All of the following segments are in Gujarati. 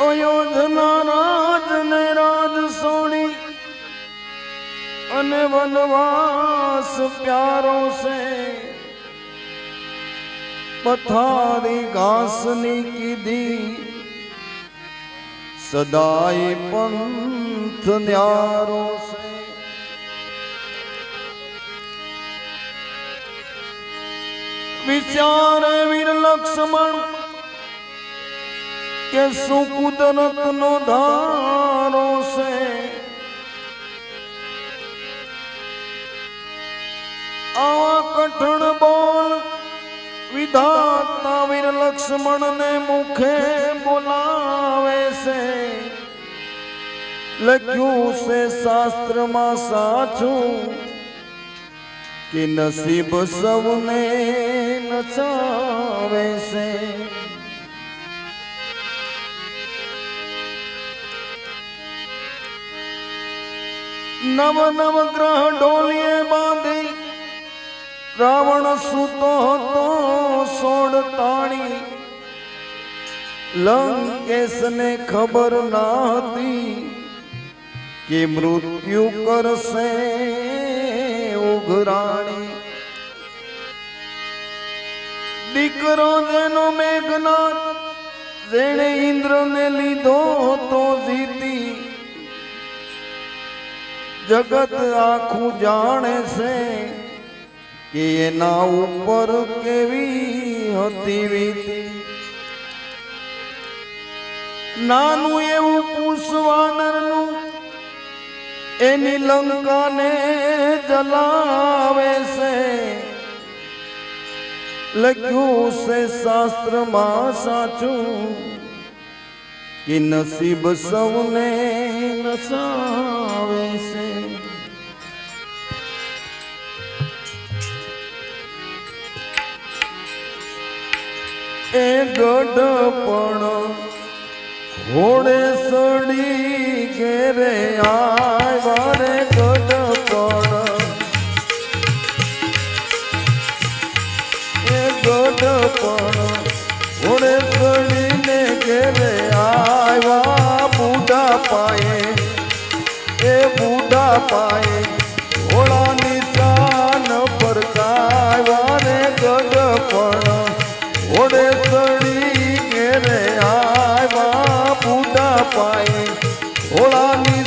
અયોધના રાજ ને રાજ સોણી. અને વનવાસ પ્યારો છે. પથારી ઘાસની કીધી. સદાય પંથ ન્યારો છે. વિચાર વીર લક્ષ્મણ કે શું કુદરત નો ધારો છે? આ કઠણ બોલ વિધાતા વીર લક્ષ્મણ ને મુખે બોલાવે છે. લખ્યું છે શાસ્ત્રમાં સાચું કે નસીબ સૌને નચાવે છે. નવ નવ ગ્રહ ડોલીએ બાંધી, રાવણ સૂતો હતો સોળ તાણી લંકેશને ખબર ના હતી કે મૃત્યુ કરશે ઉઘરાણી. દીકરો જેનો મેઘનાથ, જેણે ઇન્દ્રને લીધો તો જીતી. જગત આખું જાણે છે કે એના ઉપર કેવી હતી વીતી નાનું એવું પુષ્વાનરનું એની લંકાને જલાવે છે. લખ્યું છે શાસ્ત્રમાં સાચું કે નસીબ સૌને નસાવે. છે એ ગઢ પણ ઘોડે સડી ઘેરે આવ્યા રે ગઢ પણ એ ગઢ પણ ઘોડે સડીને ઘેરે આવ્યા બુઢા પાયે. પાયે ઓળાની નિશાન પર કાવાને ગઢ પણ ઘોડે સડી ઘેરે આવા પૂટા પાય ઘોડા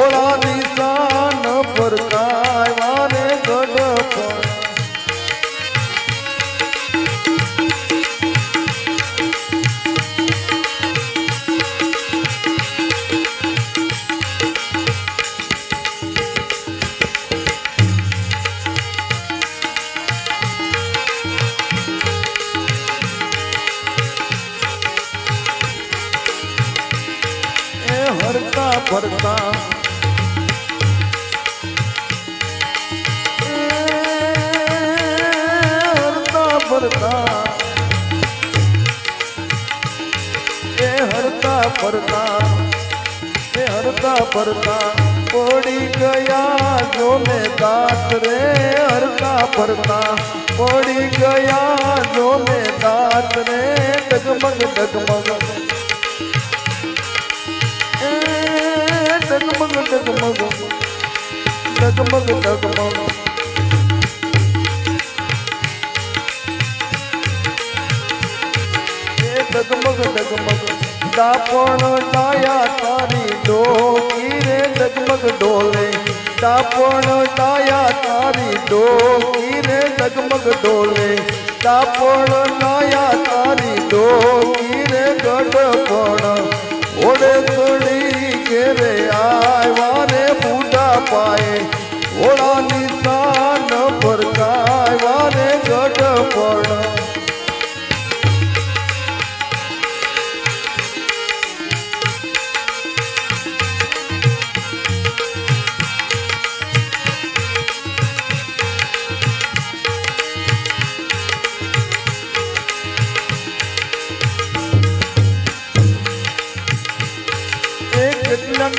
ઓળા નિશાન પર ફરતા એ હરતા ફરતા એ હરતા ફરતા પડી ગયા જોને દાંત રે હરતા ફરતા પડી ગયા જોને દાંત રે ડગમગ ડગમગ એ ડગમગ ડગમગ ડગમગ ડગમગ ડગમગ ડગમગ દાપણ ડાયા તારી ડોકી રે ડગમગ ડોલે. દાપણ ડાયા તારી ડોકી રે ડગમગ ડોલે. દાપણ ડાયા તારી ડોકી રે ગડપણ ઓડે તળી ઘેરે આવ્યા રે બુઢા પાએ ઓળા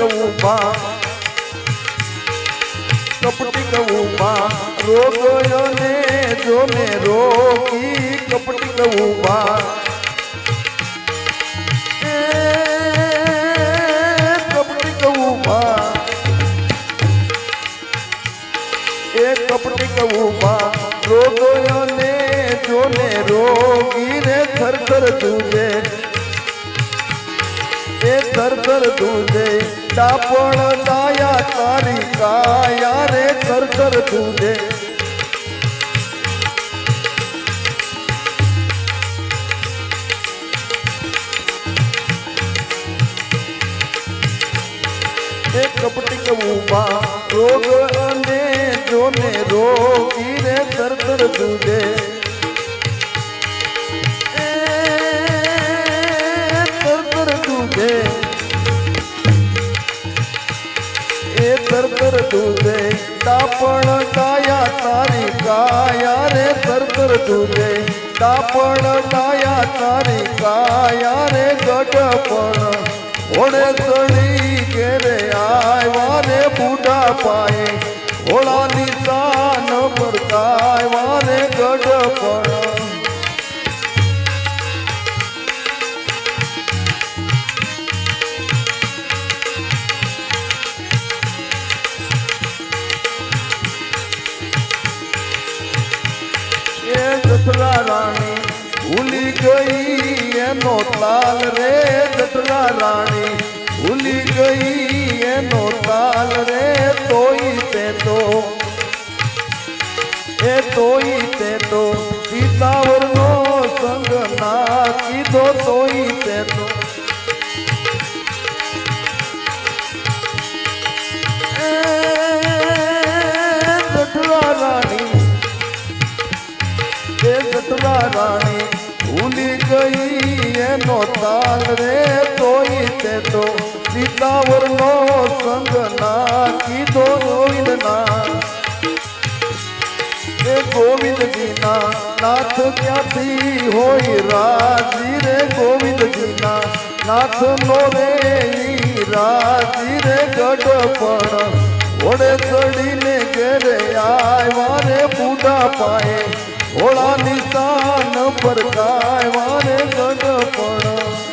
ઊભા કપટી કવુમાં રોગોને જોને રોગી કપટી એ કપટી ગૌમાં એ કપટી કવુમાં રોગોને જોને રોગી રે થર તુજે એ થરથર તુજે ડાપણ ડાયા તારી કાયા રે થરથર તુજે એ કપટી કવુમાં રોગ અને જોને રોગી રે થરથર તુજે એ તરતર તુજે તાપણ કાયા તારી કાયા રે તરતર તુજે તાપણ કાયા તારી કાયા રે, ગઢપણ. ઓળે સડી ઘેરે આવ્યા રે, બુઢા પાએ ઓળાની નિશાન પર કાયવા રે ગઢપણ. રાણી. ભૂલી ગઈ એનો તાલ રે જટલા રાણી. ભૂલી ગઈ એનો તાલ રે તોઈ તે તો. એ તોઈ તે તો. સીતાવરનો સંગ ના કીધો તોઈ તે તો. રાણી ભૂલી ગઈ એનો તાલ રે તોય તે તો સીતાવર નો સંગ ના કીધો ગોવિંદ ના એ ગોવિંદજી ના નાથ ક્યાંથી હોય રાજી રે ગોવિંદજી ના નાથ નો રે રાજી રે ગઢ ગઢપણ. ઘોડે ચડીને ઘેરે આવ્યા રે બુઢા પાએ ઘોડા નિશાન પર કાયવા રે ગઢપણ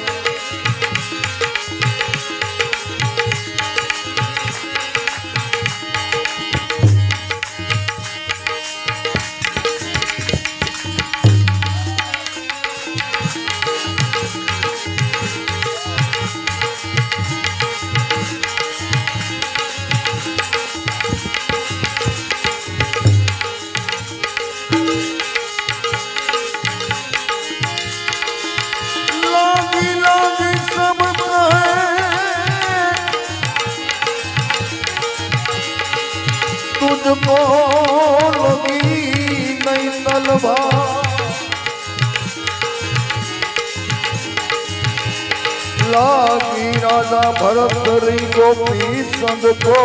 संग को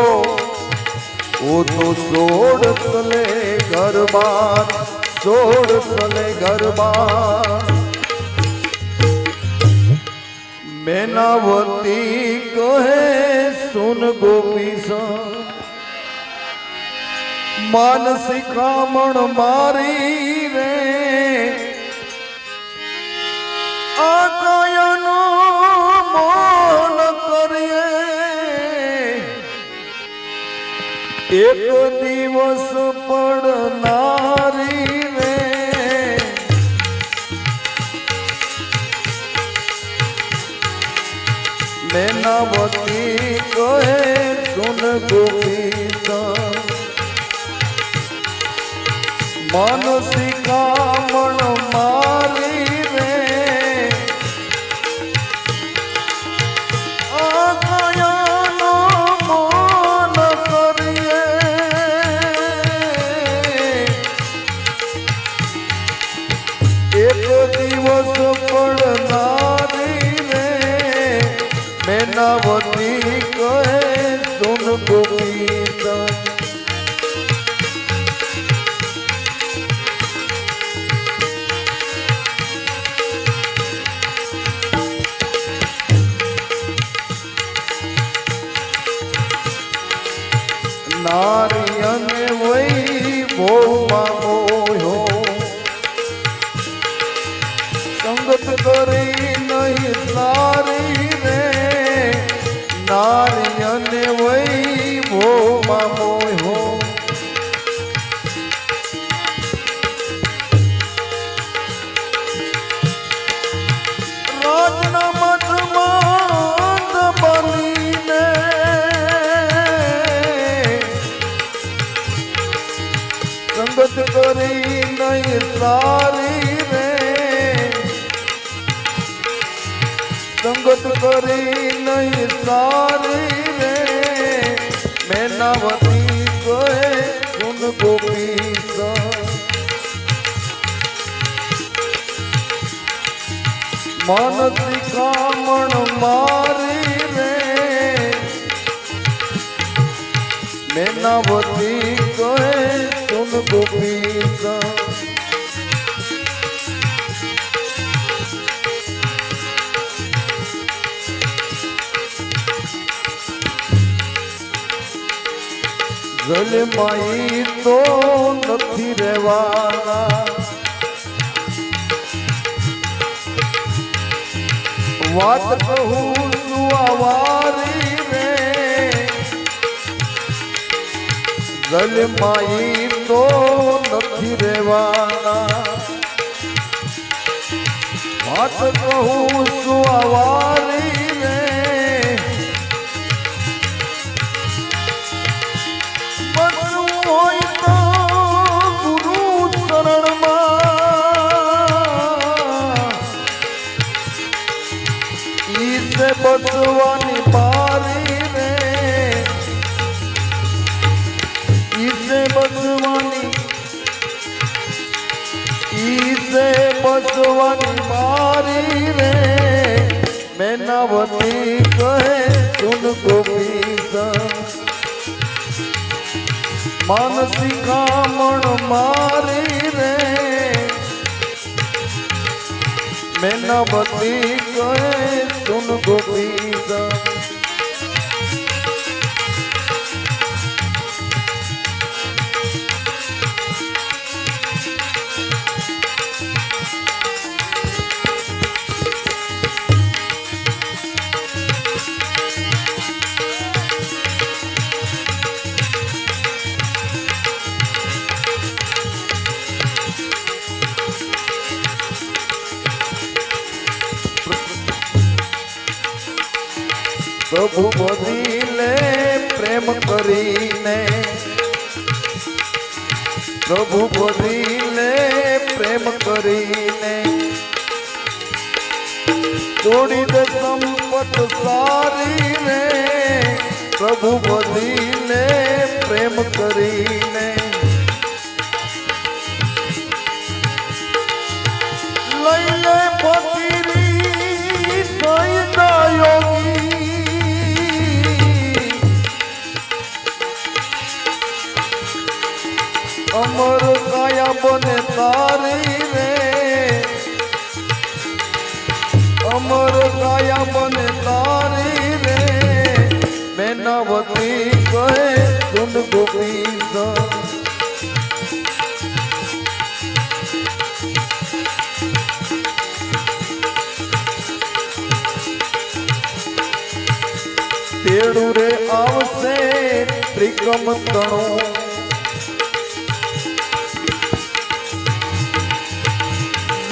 वो तो सोड़ सले घरबार सोड़ सले घरबार। मैनावती कहे, सुन गोपी संग मानसिकामण मारी रे। आकाय એક દિવસ પડનારી રે મેનાવતી કહે સુન ગોપી માનસિકામણ મેનાવતી કહે સુન ગોપી નારી અને વૈભવમાં મોહ્યો સારી રે. સંગત કરી નહીં સારી રે. મેનાવતી કહે સુન ગોપી માનસી કામણ મારી રે. મેનાવતી કહે સુન ગોપી જલમાઈ તો નથી રહેવાના. વાત કહું સુવારી રે. જલમાઈ તો નથી રહેવાના. વાત કહું સુવારી રે બચવાની પારી રે ઈસે બચવાની ઈસે બચવાની મારી રે મેનાવતી કહે સુન ગોપી માનસી કામણ મારી રે મેનાવતી કહે સુન ગોપી પ્રભુ બોલીને પ્રેમ કરીને. પ્રભુ બોલીને પ્રેમ કરીને. તોડી દે સંપત સારી પ્રભુ બોલીને પ્રેમ કરીને. બને તારી રે અમર કાયા મને તારી રે મેનાવતી કહે સુન ગોપી તેડું રે આવશે ત્રિકમ તણું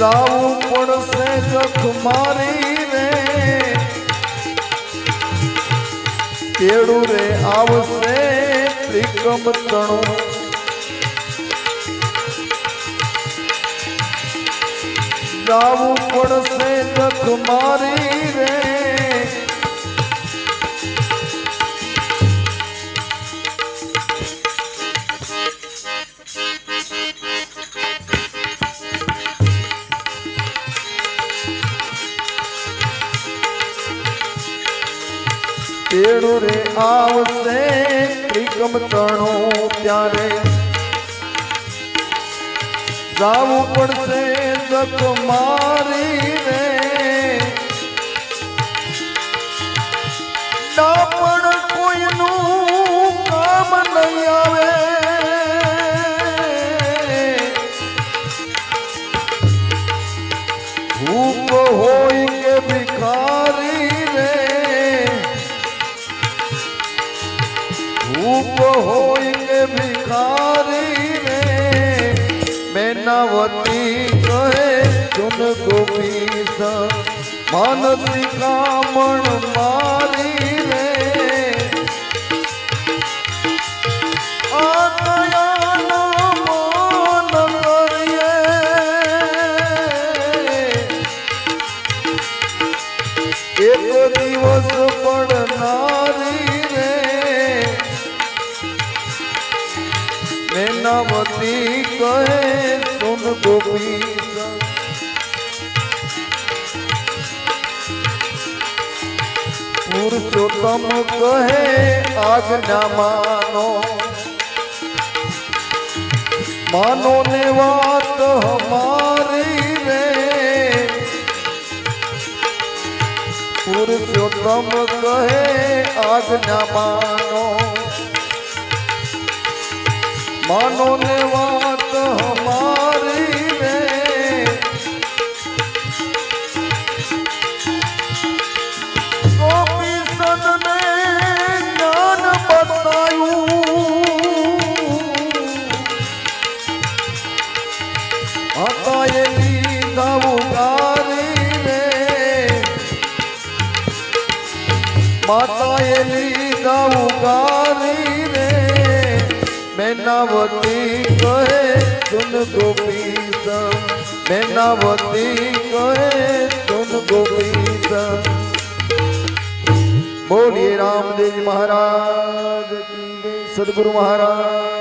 જાવું પડશે જખ મારી રે. કેળું રે આવશે ત્રિકમ તણું. ગાવું પડશે જખ મારી રે. તેડું રે આવશે ત્રિકમ તણું ત્યારે. જાવું પડશે જખ મારી રે પણ કોઈનું કામ નહીં આવે. હું હોય ભૂપ હોય કે ભિખારી રે મેનાવતી કહે ચુન ગોપી માનસી કામણ મારી સુન ગોપી પુરુષોત્તમ કહે આજ્ઞા માનો માનો ને વાત હમારી રે પુરુષોત્તમ કહે આજ્ઞા માનો માનો ને વાત સદને જ્ઞાન બતાયું હતા એ લીધા ઉગારી રે. માતાએ લીધા ઉગારી રે મેનાવતી કહે સુન ગોપી મેનાવતી બોલીએ રામદેવ મહારાજ સદગુરુ મહારાજ.